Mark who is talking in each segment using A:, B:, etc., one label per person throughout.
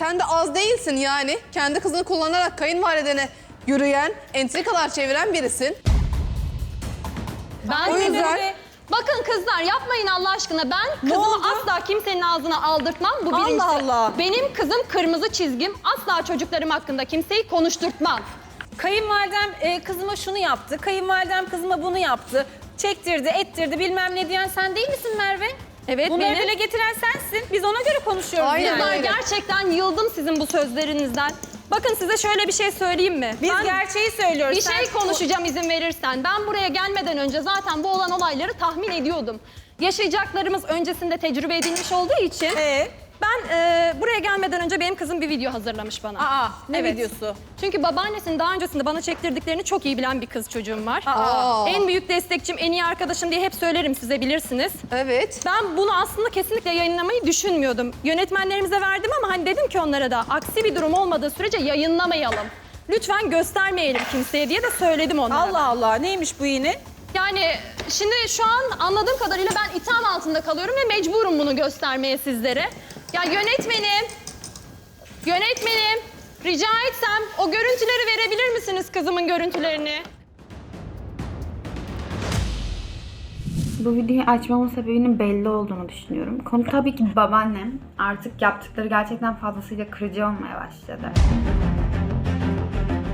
A: sen de az değilsin yani. Kendi kızını kullanarak kayınvalidene yürüyen, entrikalar çeviren birisin.
B: Ben
A: O
B: de
A: yüzden-
B: Bakın kızlar yapmayın Allah aşkına. Ben kızımı asla kimsenin ağzına aldırtmam. Bu
C: Allah
B: birincisi.
C: Allah.
B: Benim kızım kırmızı çizgim. Asla çocuklarım hakkında kimseyi konuşturtmam.
C: Kayınvalidem e, kızıma şunu yaptı, kayınvalidem kızıma bunu yaptı. Çektirdi, ettirdi bilmem ne diyen sen değil misin Merve?
B: Evet,
C: Bunları
B: benim.
C: dile getiren sensin. Biz ona göre konuşuyoruz
A: Aynen
C: yani.
B: Kızlar gerçekten yıldım sizin bu sözlerinizden. Bakın size şöyle bir şey söyleyeyim mi?
C: Biz
B: Ben
C: gerçeği söylüyoruz.
B: bir şey konuşacağım izin verirsen. Ben buraya gelmeden önce zaten bu olan olayları tahmin ediyordum. Yaşayacaklarımız öncesinde tecrübe edilmiş olduğu için
C: Ee?
B: Ben e, buraya gelmeden önce benim kızım bir video hazırlamış bana.
C: Aa, ne
B: Evet.
C: videosu?
B: Çünkü babaannesinin daha öncesinde bana çektirdiklerini çok iyi bilen bir kız çocuğum var.
A: Aa.
B: En büyük destekçim, en iyi arkadaşım diye hep söylerim size bilirsiniz.
A: Evet.
B: Ben bunu aslında kesinlikle yayınlamayı düşünmüyordum. Yönetmenlerimize verdim ama hani dedim ki onlara da aksi bir durum olmadığı sürece yayınlamayalım. Lütfen göstermeyelim kimseye diye de söyledim onlara.
C: Allah Allah neymiş bu yine?
B: Yani şimdi şu an anladığım kadarıyla ben itham altında kalıyorum ve mecburum bunu göstermeye sizlere. Ya yönetmenim, yönetmenim rica etsem o görüntüleri verebilir misiniz kızımın görüntülerini?
D: Bu videoyu açmamın sebebinin belli olduğunu düşünüyorum. Konu tabii ki babaannem. Artık yaptıkları gerçekten fazlasıyla kırıcı olmaya başladı.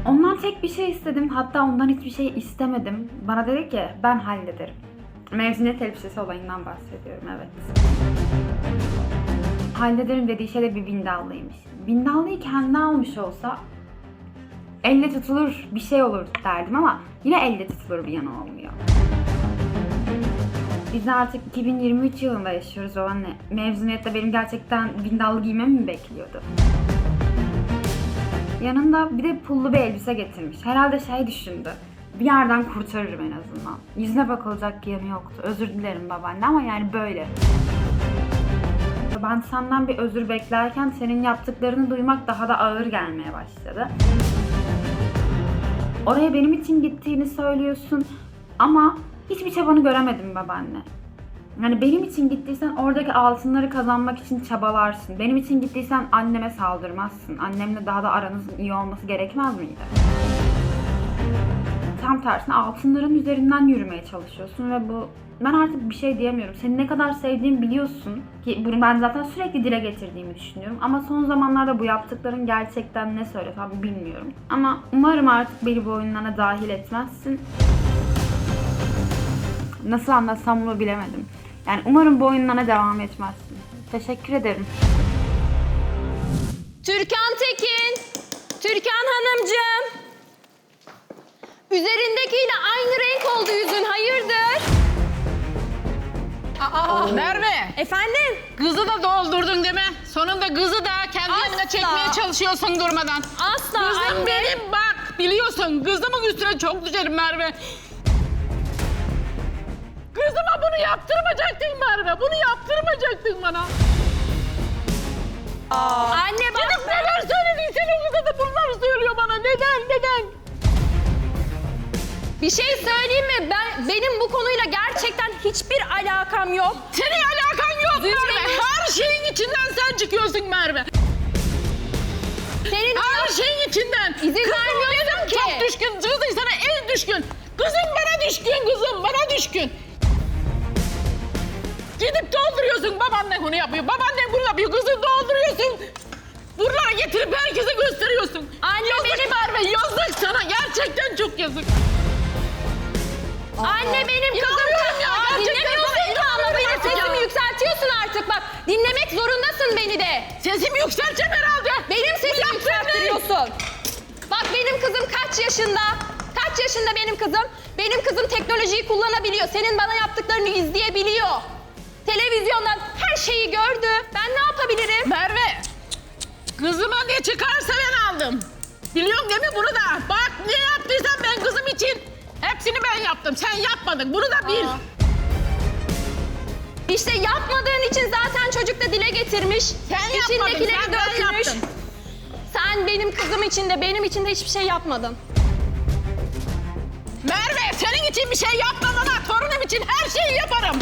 D: Ondan tek bir şey istedim. Hatta ondan hiçbir şey istemedim. Bana dedi ki ben hallederim. Mezuniyet elbisesi olayından bahsediyorum evet. Hallederim dediği şey de bir bindallıymış. Bindallıyı kendi almış olsa elle tutulur bir şey olur derdim ama yine elle tutulur bir yanı olmuyor. Biz artık 2023 yılında yaşıyoruz o anne. Mezuniyette benim gerçekten bindallı giymemi mi bekliyordu? Yanında bir de pullu bir elbise getirmiş. Herhalde şey düşündü. Bir yerden kurtarırım en azından. Yüzüne bakılacak yanı yoktu. Özür dilerim babaanne ama yani böyle. Ben senden bir özür beklerken senin yaptıklarını duymak daha da ağır gelmeye başladı. Oraya benim için gittiğini söylüyorsun ama hiçbir çabanı göremedim babaanne. Yani benim için gittiysen oradaki altınları kazanmak için çabalarsın. Benim için gittiysen anneme saldırmazsın. Annemle daha da aranızın iyi olması gerekmez miydi? Tam tersine altınların üzerinden yürümeye çalışıyorsun ve bu ben artık bir şey diyemiyorum. Seni ne kadar sevdiğimi biliyorsun ki bunu ben zaten sürekli dile getirdiğimi düşünüyorum. Ama son zamanlarda bu yaptıkların gerçekten ne söylesem bilmiyorum. Ama umarım artık beni bu oyunlarına dahil etmezsin. Nasıl anlatsam bunu bilemedim. Yani umarım bu oyunlarına devam etmezsin. Teşekkür ederim.
B: Türkan Tekin, Türkan Hanımcığım. Üzerindekiyle aynı renk oldu yüzün, hayırdır?
E: Aa, Merve,
B: Efendim?
E: kızı da doldurdun değil mi? Sonunda kızı da kendi
B: Asla.
E: yanına çekmeye çalışıyorsun durmadan.
B: Asla
E: Kızım
B: anne.
E: benim bak, biliyorsun kızımın üstüne çok düşerim Merve. Kızıma bunu yaptırmayacaktın Merve, bunu yaptırmayacaktın bana.
B: Anne bak.
E: Gidip neler
B: Bir şey söyleyeyim mi? Ben benim bu konuyla gerçekten hiçbir alakam yok.
E: Senin alakan yok
B: Zümrüt-
E: Merve. Her şeyin içinden sen çıkıyorsun Merve.
B: Senin
E: Her şeyin içinden.
B: İzin
E: Kızım
B: vermiyorsun
E: benim
B: ki.
E: Çok düşkün. Kızım sana en düşkün. Kızım bana düşkün kızım. Bana düşkün. Gidip dolduruyorsun. Babaanne bunu yapıyor. Babaanne bunu yapıyor. Kızı dolduruyorsun. Buralara getirip herkese gösteriyorsun.
B: Anne
E: yazık
B: benim-
E: Merve yazık sana. Gerçekten çok yazık.
B: Anne benim kızım.
E: Ya,
B: Aa, dinlemiyorsun ki ama benim sesimi yükseltiyorsun artık bak. Dinlemek zorundasın beni de.
E: Sesimi yükselteceğim herhalde.
B: Benim sesimi yükseltiyorsun. Bak benim kızım kaç yaşında? Kaç yaşında benim kızım? Benim kızım teknolojiyi kullanabiliyor. Senin bana yaptıklarını izleyebiliyor. Televizyondan her şeyi gördü. Ben ne yapabilirim?
E: Merve, kızıma ne çıkarsa ben aldım. Biliyorsun değil mi bunu da? Bak ne için hepsini ben yaptım. Sen yapmadın. Bunu da bil.
B: Aa. İşte yapmadığın için zaten çocuk da dile getirmiş.
E: Sen yapmadın. Sen ben
B: dökmüş.
E: yaptım.
B: Sen benim kızım için de benim için de hiçbir şey yapmadın.
E: Merve senin için bir şey yapmamana torunum için her şeyi yaparım.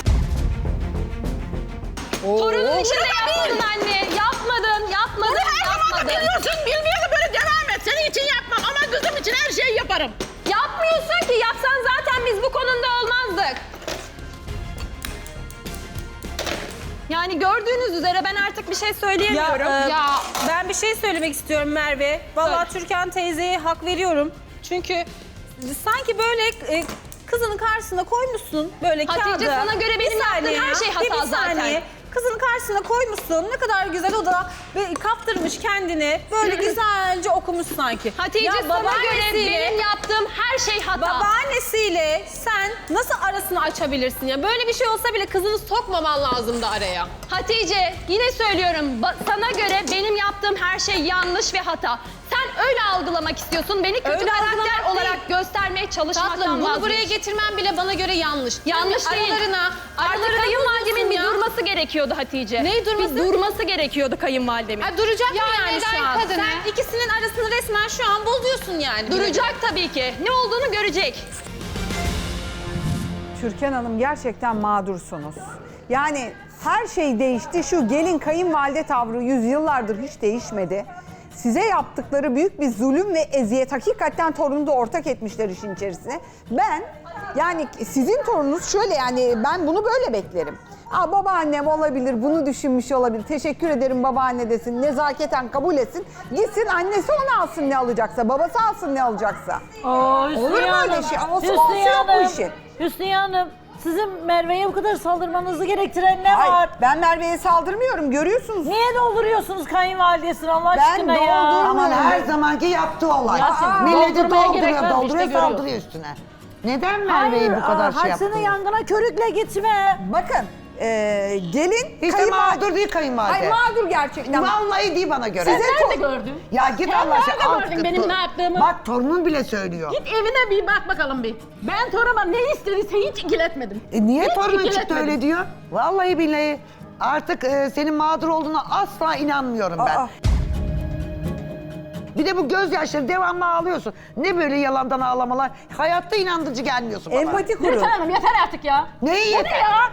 B: Torunun için de
E: da bil.
B: yapmadın anne. Yapmadın, yapmadın,
E: Bunu her zaman
B: yapmadın.
E: için yapmam ama kızım için her şeyi yaparım.
B: Yani gördüğünüz üzere ben artık bir şey söyleyemiyorum.
C: Ya, e,
A: Ya.
C: ben bir şey söylemek istiyorum Merve. Vallahi Türkan teyzeye hak veriyorum. Çünkü sanki böyle e, kızının karşısına koymuşsun böyle
B: Hatice,
C: kağıdı.
B: sana göre benim yaptığım
C: saniye
B: her şey hata
C: bir saniye.
B: zaten.
C: Kızın karşısına koymuşsun. Ne kadar güzel o da ve kaptırmış kendini. Böyle güzelce okumuş sanki.
B: Hatice
C: Ya
B: sana göre benim yaptığım her şey hata.
C: Babaannesiyle sen nasıl arasını açabilirsin ya? Böyle bir şey olsa bile kızını sokmaman lazımdı araya.
B: Hatice yine söylüyorum sana göre benim yaptığım her şey yanlış ve hata. Öyle algılamak istiyorsun. Beni kötü
C: Öyle
B: karakter
C: algılamak
B: olarak göstermeye çalışmaktan
C: Tatlım bunu
B: vazgeç.
C: buraya getirmen bile bana göre yanlış.
B: Yanlış
C: Yani
B: değil.
C: Aralarına,
B: Artık
C: aralarına
B: kayınvalidemin bir durması gerekiyordu Hatice.
C: Neyi durması?
B: Bir durması gerekiyordu kayınvalidemin.
C: Ha, duracak mı
B: Ya
C: yani
B: neden
C: şu an?
B: kadını?
C: Sen ikisinin arasını resmen şu an bozuyorsun yani.
B: Duracak tabii ki. Ne olduğunu görecek.
F: Türkan Hanım gerçekten mağdursunuz. Yani her şey değişti. Şu gelin kayınvalide tavrı yüzyıllardır hiç değişmedi. Size yaptıkları büyük bir zulüm ve eziyet. Hakikaten torunu da ortak etmişler işin içerisine. Ben yani sizin torununuz şöyle yani ben bunu böyle beklerim. Aa, babaannem olabilir, bunu düşünmüş olabilir. Teşekkür ederim babaanne desin, nezaketen kabul etsin. Gitsin annesi onu alsın ne alacaksa, babası alsın ne alacaksa.
G: Hüsniye
F: Olur mu öyle
G: Hanım,
F: şey? Olsun
G: Hüsniye
F: olsun yok bu
G: Hanım,
F: işin.
G: Hüsniye Hanım, sizin Merve'ye bu kadar saldırmanızı gerektiren ne
F: Hayır,
G: var?
F: ben Merve'ye saldırmıyorum görüyorsunuz.
G: Niye dolduruyorsunuz kayınvalidesini Allah
F: Ben
G: aşkına ya?
F: doldurmuyorum.
H: Aman her zamanki yaptığı olay.
G: Aa,
H: Milleti
G: doldurmaya gerek
H: dolduruyor, dolduruyor,
G: işte
H: saldırıyor üstüne. Neden Merve'yi bu kadar
G: aa,
H: şey
G: haksını
H: yaptınız?
G: yangına körükle gitme.
F: Bakın e, gelin
H: Hiç de
F: kayınval-
H: mağdur değil kayınvalide.
F: Ay mağdur gerçekten.
H: Vallahi değil bana göre.
F: Size to-
E: gördün?
H: Ya git
E: Sen
H: Allah aşkına.
E: nerede
H: al
E: gördün benim ne yaptığımı?
H: Bak torunun bile söylüyor.
E: Git evine bir bak bakalım bir. Ben toruma ne istediyse hiç ikiletmedim.
H: E niye
E: Hiç
H: torunun çıktı
E: ikiletmedim.
H: öyle diyor? Vallahi billahi artık e, senin mağdur olduğuna asla inanmıyorum ben.
F: Aa.
H: Bir de bu gözyaşları devamlı ağlıyorsun. Ne böyle yalandan ağlamalar? Hayatta inandırıcı gelmiyorsun bana.
F: Empati kurun.
E: Yeter hanım yeter artık ya.
H: Neyi
E: Bu
H: yeter?
E: ne ya?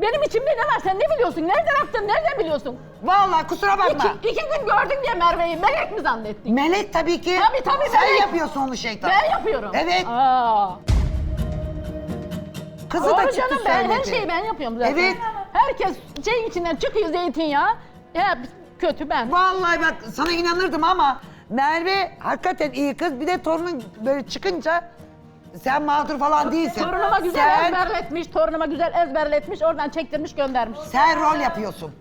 E: Benim içimde ne var sen ne biliyorsun? Nereden attın? Nereden biliyorsun?
H: Vallahi kusura bakma.
E: İki, iki gün gördün diye Merve'yi melek mi zannettin?
H: Melek tabii ki.
E: Tabii, tabii,
H: Sen
E: melek.
H: yapıyorsun onu şeytan.
E: Ben yapıyorum.
H: Evet.
E: Aa.
H: Kızı da
E: Doğru
H: çıktı
E: canım ben her
H: söyledi.
E: şeyi ben yapıyorum zaten.
H: Evet.
E: Herkes şeyin içinden çıkıyor zeytinyağı. Hep kötü ben.
H: Vallahi bak sana inanırdım ama Merve hakikaten iyi kız. Bir de torunun böyle çıkınca sen mağdur falan değilsin.
E: Torunuma güzel
H: sen,
E: ezberletmiş, torunuma güzel ezberletmiş, oradan çektirmiş göndermiş.
H: sen rol yapıyorsun.